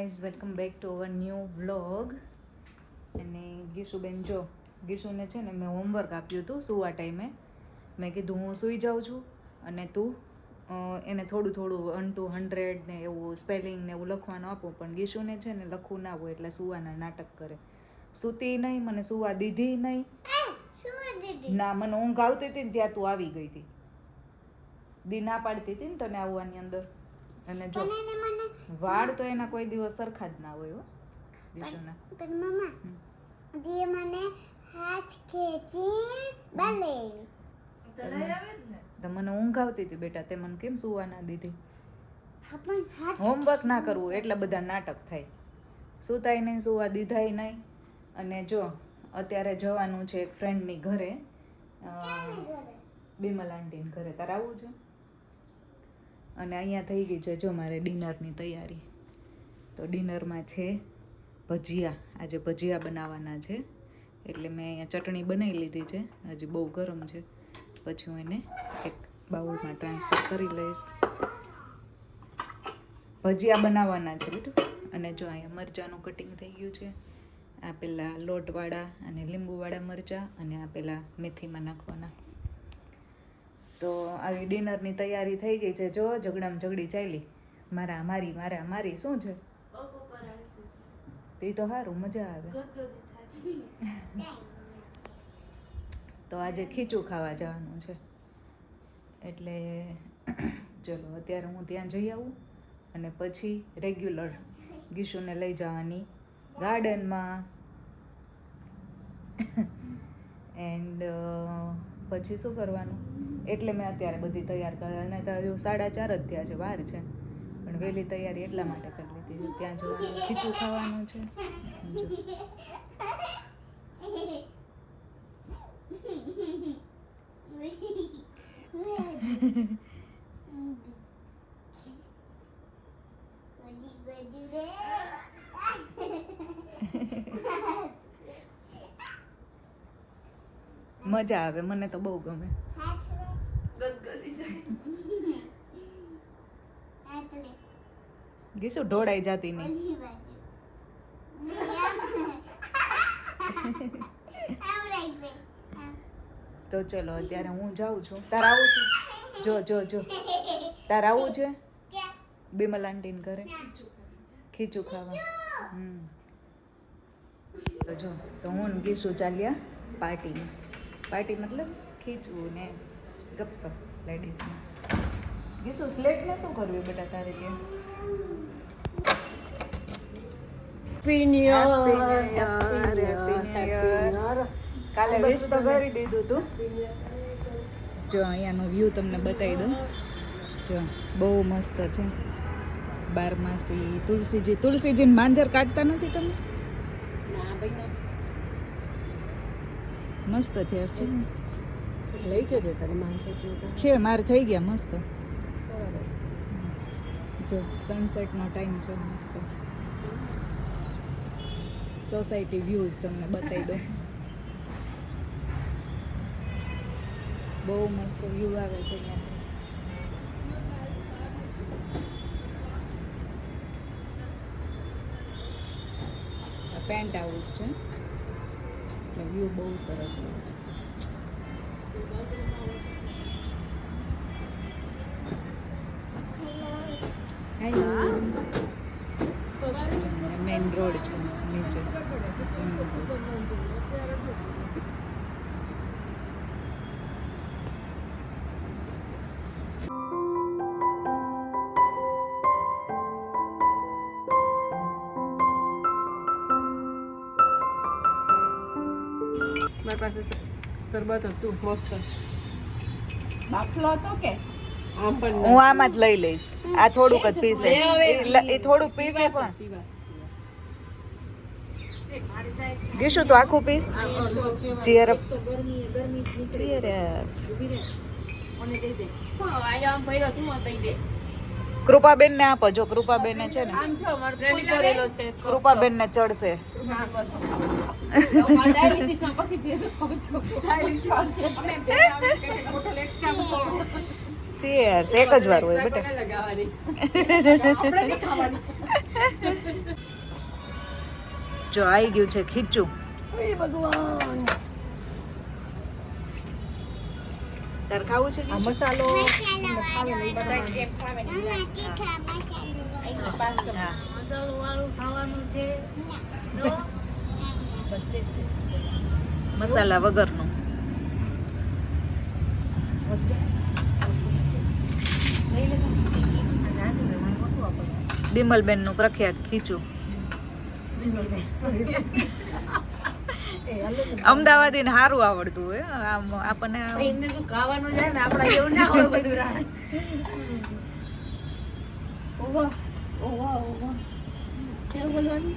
Guys welcome back to our new vlog. અને ગીસુબેન જો, ગીશુને છે ને મેં હોમવર્ક આપ્યું હતું સુવા ટાઈમે. મેં કીધું, હું સૂઈ જાઉં છું. અને તું? એને થોડું થોડું વન ટુ હંડ્રેડ ને એવું સ્પેલિંગ ને એવું લખવાનું આપો, પણ ગીશુને છે ને લખવું ના હોય એટલે સુવાના નાટક કરે. સૂતી નહીં, મને સુવા દીધી નહીં. ના, મને ઊંઘ આવતી હતી ને ત્યાં તું આવી ગઈ હતી. દી ના પાડતી હતી ને તને આવવાની અંદર? અને જો વાળ તો એના કોઈ દિવસ સરખા જ ના હોય હો દીશુના પણ મમ્મા હમ. મને હાથ ખેંચી બલે તો મને ઊંઘ આવતી હતી બેટા તે મને કેમ સુવા ના દીધી? હોમવર્ક ના કરવું એટલા બધા નાટક થાય. સુતાય નહીં સુવા દીધાય નહીં. અને જો અત્યારે જવાનું છે એક ફ્રેન્ડની ઘરે. બિમલ આંટીને ઘરે. તારે આવવું છે? અને અહીંયા થઈ ગઈ છે જો મારે ડિનરની તૈયારી. તો ડિનરમાં છે ભજીયા. આજે ભજીયા બનાવવાના છે. એટલે મેં અહીંયા ચટણી બનાવી લીધી છે. હજી બહુ ગરમ છે. પછી હું એને એક બાઉલમાં ટ્રાન્સફર કરી લઈશ. ભજીયા બનાવવાના છે બેટું. અને જો અહીંયા મરચાંનું કટિંગ થઈ ગયું છે. આ પેલા લોટવાળા અને લીંબુવાળા મરચાં અને આ પેલા મેથીમાં નાખવાના. તો આવી ડિનરની તૈયારી થઈ ગઈ છે. જો, ઝઘડામ ઝઘડી ચાલી. મારા, મારી મારા, મારી, શું છે? તે તો સારું મજા આવે. તો આજે ખીચું ખાવા જવાનું છે. એટલે ચલો, અત્યારે હું ત્યાં જઈ આવું અને પછી રેગ્યુલર ગીશુને લઈ જવાની ગાર્ડનમાં. એન્ડ પછી શું કરવાનું? એટલે મેં અત્યારે બધી તૈયાર કરી અને હજુ સાડા ચાર જ થયા છે વાર છે. પણ વહેલી તૈયારી એટલા માટે કરી લીધી ત્યાં જવાનું, ખીચું ખાવાનું છે. મજા આવે, મને તો બહુ ગમે. ગીશું ઢોળાઈ જતી નહીં. તો ચલો અત્યારે હું જાઉં છું. તારે આવું છું? જો જો જો. તારે આવું છે? બિમલ આંટીને ઘરે? ખીચું ખાવા. હમ. તો જો તો હું ગીશું ચાલ્યા પાર્ટીમાં. પાર્ટી મતલબ ખીચવું ને ગપસપ લેડીઝમાં ગીશું સ્લેટને શું કરવું બેટા તારે ત્યાં? Happy new year happy Year. કાલે વિશ તો ભરી દીધું તું. જો અહીંયાનો વ્યૂ તમને બતાવી દઉં. જો બહુ મસ્ત છે. બારમાસી તુલસીજી. તુલસીજીને માંજર કાઢતા નથી તમે? મસ્ત થયા છે. લઈ જજે તને માંજર છે મારે થઈ ગયા મસ્ત. જો સનસેટનો ટાઈમ છે મસ્ત. સોસાયટી વ્યૂઝ તમને બતાવી દઉં. બહુ મસ્ત વ્યૂ આવે છે પેન્ટ હાઉસ છે. એટલે વ્યૂ બહુ સરસ આવે છે. હેલો મેઇન રોડ છે નીચે મારી પાસે સરબત શરબત હતું મસ્ત. બાફલો હતો કે? હું આમાં જ લઈ લઈશ. આ થોડુંક જ પીસે. એ થોડુંક પીસે પણ. ગીશું, તો આખું piece. Cheer up cheer Krupaben ને આપો, જો કૃપાબેન ને છે ને. કૃપાબેન ને ચડશે એક જ વાર હોય, બેટા. જો આવી ગયું છે ખીચું. ભગવાન. તાર ખાવું છે મસાલો. વાળું ખાવાનું છે. તો? બસ એ જ છે. મસાલા વગરનું. લઈ લેજો. આ જાજુ છે, મને ઓછું વાપરવાનું. બિમલબેનનું પ્રખ્યાત ખીચું. અમદાવાદી ને સારું આવડતું હોય આમ આપણને એમને શું ખાવાનું છે ને આપણા એવું ના હોય બધું રાહ. ઓવા ઓવા ઓવા ચાલ બોલવાનું?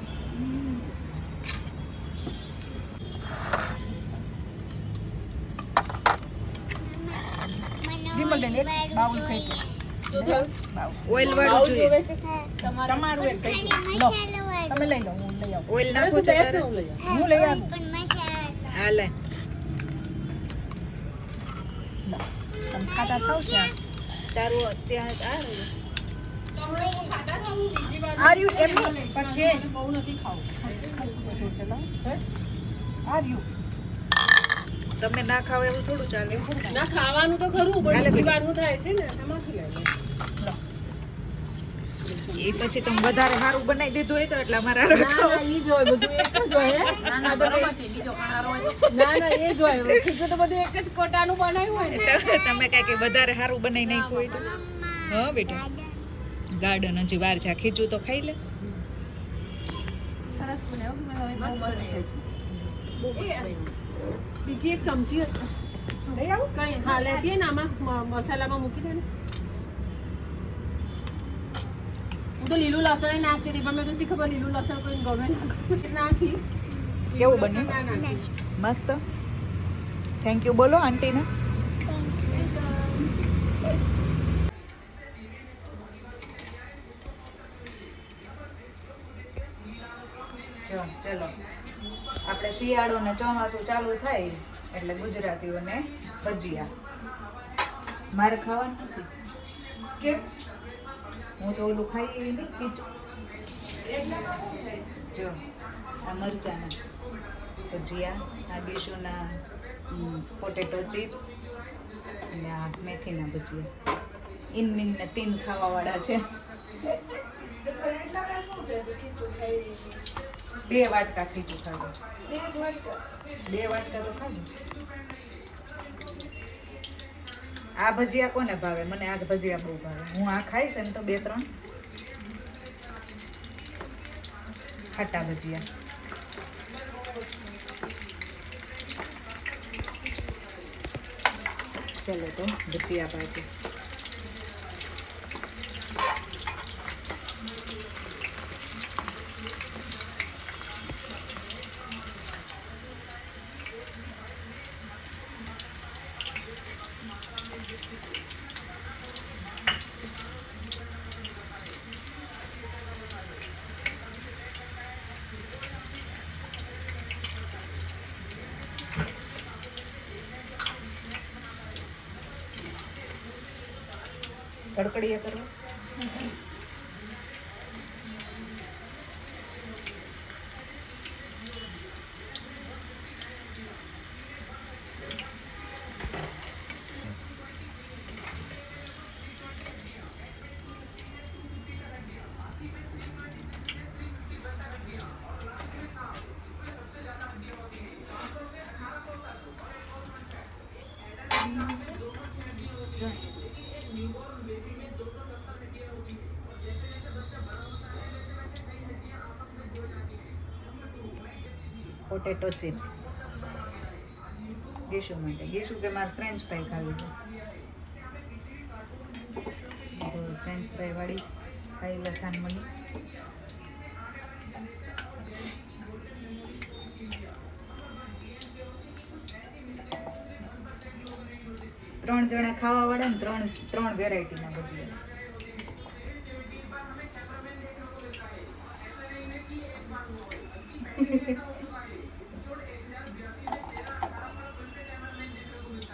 બાઉલ ખાઈ ઓઇલ વાળું જોઈએ. તમારું એક લો. તમે લઈ લો હું લઈ આવું ઓઇલ નાખો તું છે? હું લઈ આવું. હું લઈ આવું. હા લે તમે ખાતા થાવ છે તારું ત્યાં આ રહ્યું. આ રહ્યું એમ નહીં, પણ છે જ. બહુ નથી ખાવું બધું છે આ રહ્યું તમે ના ખાવ એવું થોડું ચાલે ના ખાવાનું તો ખરું પણ. જીવાનું થાય છે ને એમાંથી લઈ લે લો એ પછી તમે વધારે સારું બનાવી દીધું હોય તો એટલે અમારા ના ના ઈ જ હોય બધું એક જ હોય ના ના બરોબર છે બીજો કણારો હોય ના ના એ જ હોય ખીચું તો બધું એક જ કોટાનું બનાવ્યું હોય ને. તમે કઈ કે વધારે સારું બનાવી નાખ્યું હોય તો. હા બેટા. ગાર્ડન હજી વાર છે. ખીચું તો ખાઈ લે. સરસ. બીજી એક ચમચી કઈ હા લેતી ને આમાં મસાલામાં મૂકી દે ને. હું તો લીલું લસણ નાખતી હતી પણ મેં તો શી ખબર લીલું લસણ કોઈ ગમે ના નાખી. કેવું બન્યું? મસ્ત? થેન્ક યુ બોલો આંટીને. ચલો. આપણે શિયાળો ને ચોમાસું ચાલુ થાય એટલે ગુજરાતીઓને ભજીયા. મારે ખાવાનું નથી. કેમ? હું તો ઓલું ખાઈ એવી ખીચું જો, આ મરચાના ભજીયા, આ ડીશુના પોટેટો ચિપ્સ અને આ મેથીના ભજીયા. ઇન મિન ને તીન ખાવાવાળા છે. બે વાટકા ખીચું ખાધું. બે વાટકા તો ખાધું. આ ભજીયા કોને ભાવે? મને આ ભજીયા બહુ ભાવે. હું આ ખાઈશ એમ તો બે, ત્રણ ખાટા ભજીયા. ચલો તો ભજીયા પાછી કડકડિયા કરવા? Potato chips. ગીશુ માટે. ગીશુ કે મારે ફ્રેન્ચ ફ્રાઈ ખાવી છે. ફ્રેન્ચ ફ્રાઈ વાળી ખાઈ લસાન મળી ત્રણ જણા ખાવા વાળા ને ત્રણ ત્રણ વેરાયટીના ભજીયા.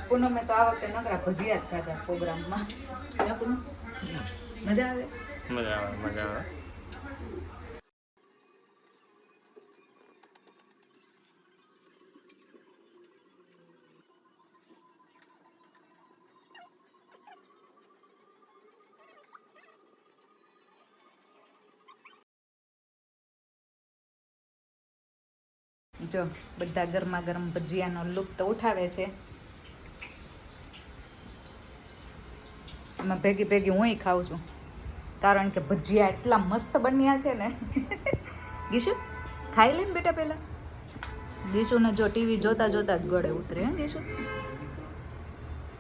પૂનમે તો આ વખતે નકરા ભજીયા જ ખાધા પ્રોગ્રામમાં. ને મજા આવે? મજા આવે મજા આવે. જો બધા ગરમા ગરમ ભજીયાનો લુપ્ત ઉઠાવે છે. એમાં ભેગી ભેગી હુંય ખાઉં છું. કારણ કે ભજીયા એટલા મસ્ત બન્યા છે ને. ગીશુ ખાઈ લે ને બેટા પહેલાં. ગીશુને જો ટીવી જોતા જોતા જ ગળે ઉતરે હે ગીશુ?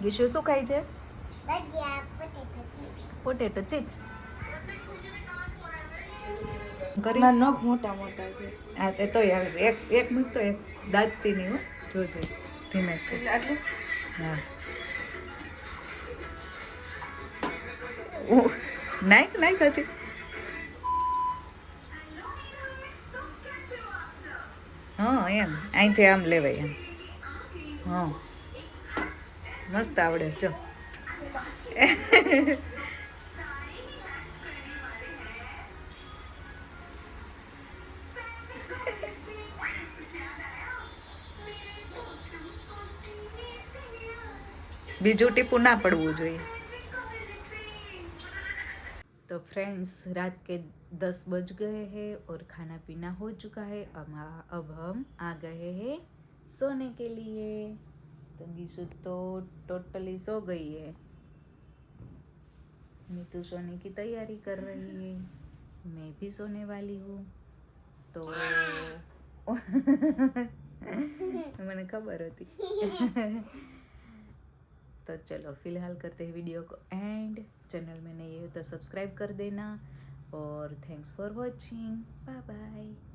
ગીશુ શું ખાય છે. Potato chips. કરી. નખ મોટા મોટા છે. હા તે તોય આવે છે. એક એક મૂક તો એક દાંતતી નહીં હો જોજો. ધીમે એટલે હા. નાખ નાખ હજી. હા, એમ. અહીંથી આમ લેવાય એમ. હા. મસ્ત આવડે જો. બીજું ટીપું ના પડવું જોઈએ. फ्रेंड्स रात के दस बज गए हैं और खाना पीना हो चुका है। अब अब हम आ गए हैं सोने के लिए। तो गीसु तो टोटली सो गई है। नीतू सोने की तैयारी कर रही है। मैं भी सोने वाली हूँ। तो मैंने खबर होती। तो चलो, फ़िलहाल करते हैं वीडियो को। एंड चैनल में नए हो तो सब्सक्राइब कर देना और thanks for watching bye bye